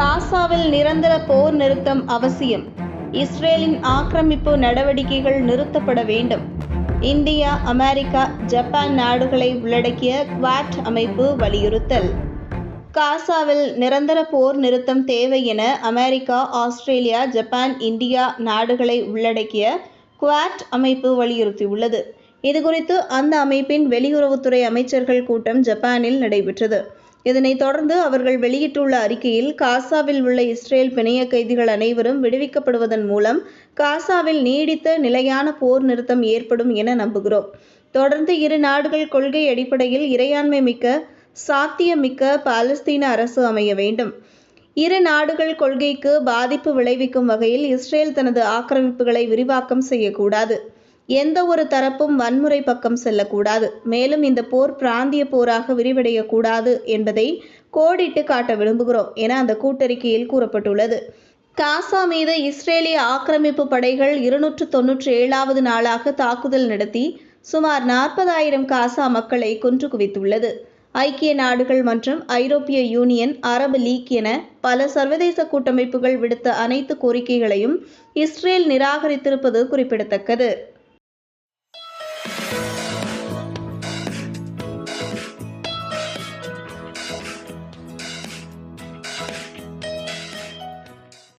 காசாவில் நிரந்தர போர் நிறுத்தம் அவசியம். இஸ்ரேலின் ஆக்கிரமிப்பு நடவடிக்கைகள் நிறுத்தப்பட வேண்டும். இந்தியா அமெரிக்கா ஜப்பான் நாடுகளை உள்ளடக்கிய குவாட் அமைப்பு வலியுறுத்தல். காசாவில் நிரந்தர போர் நிறுத்தம் தேவை என அமெரிக்கா ஆஸ்திரேலியா ஜப்பான் இந்தியா நாடுகளை உள்ளடக்கிய குவாட் அமைப்பு வலியுறுத்தியுள்ளது. இதுகுறித்து அந்த அமைப்பின் வெளியுறவுத்துறை அமைச்சர்கள் கூட்டம் ஜப்பானில் நடைபெற்றது. இதனைத் தொடர்ந்து அவர்கள் வெளியிட்டுள்ள அறிக்கையில் காசாவில் உள்ள இஸ்ரேல் பிணைய கைதிகள் அனைவரும் விடுவிக்கப்படுவதன் மூலம் காசாவில் நீடித்த நிலையான போர் நிறுத்தம் ஏற்படும் என நம்புகிறோம். தொடர்ந்து இரு நாடுகள் கொள்கை அடிப்படையில் இறையாண்மை மிக்க சாத்தியமிக்க பாலஸ்தீன அரசு அமைய வேண்டும். இரு நாடுகள் கொள்கைக்கு பாதிப்பு விளைவிக்கும் வகையில் இஸ்ரேல் தனது ஆக்கிரமிப்புகளை விரிவாக்கம் செய்யக்கூடாது. எந்த ஒரு தரப்பும் வன்முறை பக்கம் செல்லக்கூடாது. மேலும் இந்த போர் பிராந்திய போராக விரிவடையக்கூடாது என்பதை கோடிட்டு காட்ட விரும்புகிறோம் என அந்த கூட்டறிக்கையில் கூறப்பட்டுள்ளது. காசா மீது இஸ்ரேலிய ஆக்கிரமிப்பு படைகள் இருநூற்று தொன்னூற்றி ஏழாவது நாளாக தாக்குதல் நடத்தி சுமார் நாற்பதாயிரம் காசா மக்களை கொன்று குவித்துள்ளது. ஐக்கிய நாடுகள் மற்றும் ஐரோப்பிய யூனியன் அரபு லீக் என பல சர்வதேச கூட்டமைப்புகள் விடுத்த அனைத்து கோரிக்கைகளையும் இஸ்ரேல் நிராகரித்திருப்பது குறிப்பிடத்தக்கது.